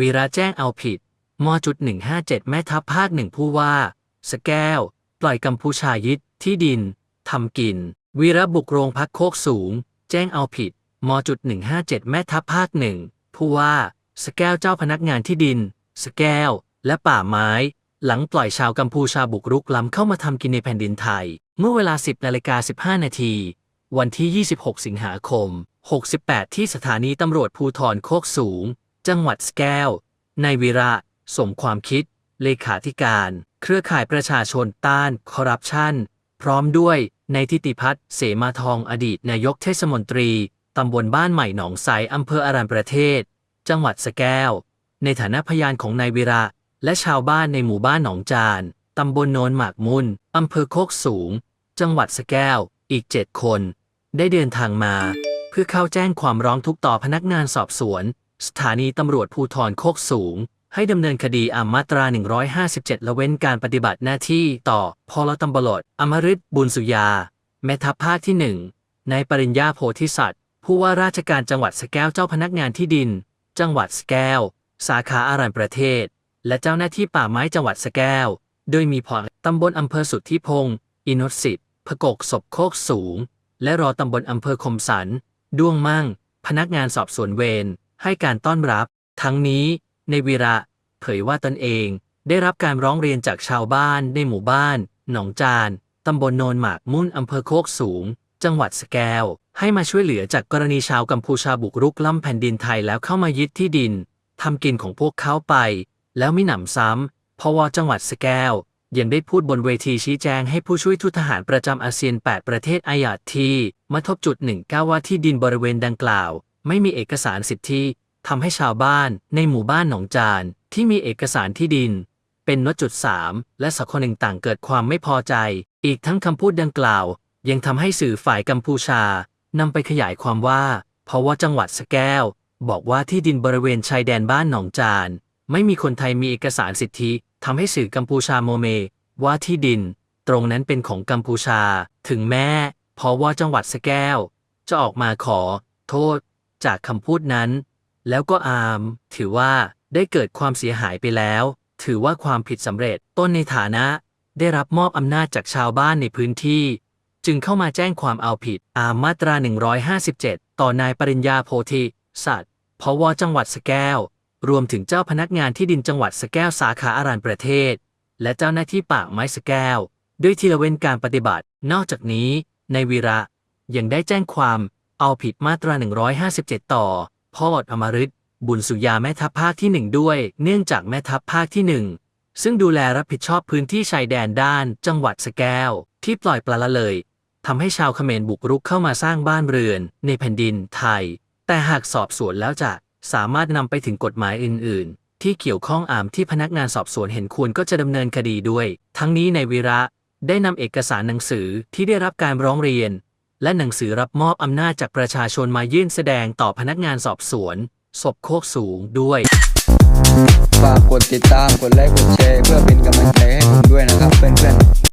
วีระแจ้งเอาผิดมจุด157 แม่ทัพภาคหนึ่งผู้ว่า สแก้ว ปล่อยกัมพูชายึดที่ดินทำกิน วีระบุกโรงพักโคกสูง แจ้งเอาผิดมจุด157 แม่ทัพภาคหนึ่งผู้ว่า สแก้วเจ้าพนักงานที่ดิน สแก้ว และป่าไม้ หลังปล่อยชาวกัมพูชาบุกรุกล้ำเข้ามาทำกินในแผ่นดินไทย เมื่อเวลา 10นาฬิกา15 นาที วันที่ 26 สิงหาคม 68 ที่สถานีตำรวจภูธรโคกสูง จังหวัดสแก้ว นายวีระ สมความคิด เลขาธิการ เครือข่ายประชาชนต้านคอร์รัปชัน พร้อมด้วยในายทิติพัฒน์เสมาทองอดีตนายกเทศมนตรี ตำบลบ้านใหม่หนองไสอำเภออารันประเทศ จังหวัดสแก้ว ในฐานะพยานของนายวีระ และชาวบ้านในหมู่บ้านหนองจาน ตำบลโนนหมากมุนอำเภอโคกสูง จังหวัดสแก้ว อีกเจ็ดคน ได้เดินทางมา เพื่อเข้าแจ้งความร้องทุกข์ต่อพนักงานสอบสวน สถานีตำรวจภูธรโคกสูง ให้ดำเนินคดีอามมาตรา 157 ละเว้นการปฏิบัติหน้าที่ต่อพลตำรวจอมฤตบุญสุยา แม่ทัพภาคที่หนึ่งนายปริญญาโพธิสัตว์ ผู้ว่าราชการจังหวัดสแก้วเจ้าพนักงานที่ดิน จังหวัดสแก้ว สาขาอารันประเทศ และเจ้าหน้าที่ป่าไม้จังหวัดสแก้ว โดยมีพอตำบลอำเภอสุทธิพงศ์อินุสิตพกกศพโคกสูง และรอตำบลอำเภอคมสัน ด้วงมั่ง พนักงานสอบสวนเวร ให้การต้อนรับ ทั้งนี้ในวีระเผยว่าตนเองได้รับการร้องเรียนจากชาวบ้านในหมู่บ้าน หนองจาน ตำบลโนนหมากมุ่นอำเภอโคกสูง จังหวัดสแกว ให้มาช่วยเหลือจากกรณีชาวกัมพูชาบุกรุกล้ำแผ่นดินไทยแล้วเข้ามายึดที่ดินทำกินของพวกเขาไป แล้วมิหนำซ้ำพวจังหวัดสแกว ยังได้พูดบนเวทีชี้แจงให้ผู้ช่วยทูตทหารประจำอาเซียน 8 ประเทศอายาดทีมาทบจุดหนึ่งก้าว่าที่ดินบริเวณดังกล่าว ไม่มีเอกสารสิทธิทำให้ชาวบ้านในหมู่บ้านหนองจานที่มีเอกสารที่ดิน เป็นนจุดสามและสักคนหนึ่งต่างเกิดความไม่พอใจ อีกทั้งคำพูดดังกล่าว ยังทำให้สื่อฝ่ายกัมพูชานำไปขยายความว่า เพราะว่าจังหวัดสแก้ว บอกว่าที่ดินบริเวณชายแดนบ้านหนองจาน ไม่มีคนไทยมีเอกสารสิทธิทำให้สื่อกัมพูชาโมเม ว่าที่ดิน ตรงนั้นเป็นของกัมพูชา ถึงแม้เพราะว่าจังหวัดสแก้ว จะออกมาขอ โทษ จากคำพูดนั้น แล้วก็อาม ถือว่าได้เกิดความเสียหายไปแล้ว ถือว่าความผิดสำเร็จ ต้นในฐานะ ได้รับมอบอำนาจจากชาวบ้านในพื้นที่ จึงเข้ามาแจ้งความเอาผิด อามมาตรา 157 ต่อนายปริญญาโพธิ สัตว์พวจังหวัดสแก้ว รวมถึงเจ้าพนักงานที่ดินจังหวัดสแก้วสาขาอารันประเทศ และเจ้าหน้าที่ป่าไม้สแก้ว ด้วยที่ละเว้นการปฏิบัติ นอกจากนี้ ในวีระยังได้แจ้งความ เอาผิดมาตรา 157 ต่อพ่ออดอมฤตบุญสุยาแม่ทัพภาคที่หนึ่งด้วย เนื่องจากแม่ทัพภาคที่หนึ่งซึ่งดูแลรับผิดชอบพื้นที่ชายแดนด้าน จังหวัดสแก้ว ที่ปล่อยปละละเลยทำให้ชาวเขมรบุกรุกเข้ามาสร้างบ้านเรือน ในแผ่นดินไทย แต่หากสอบสวนแล้วจะสามารถนำไปถึงกฎหมายอื่น ๆ ที่เกี่ยวข้องอามที่พนักงานสอบสวนเห็นควรก็จะดำเนินคดีด้วย ทั้งนี้ในวีระได้นำเอกสารหนังสือที่ได้รับการร้องเรียน และหนังสือรับมอบอำนาจจากประชาชนมายื่นแสดงต่อพนักงานสอบสวนศพโคกสูงด้วย ฝากกดติดตาม กดไลค์ กดแชร์ เพื่อเป็นกำลังใจให้ผมด้วยนะครับเพื่อนๆ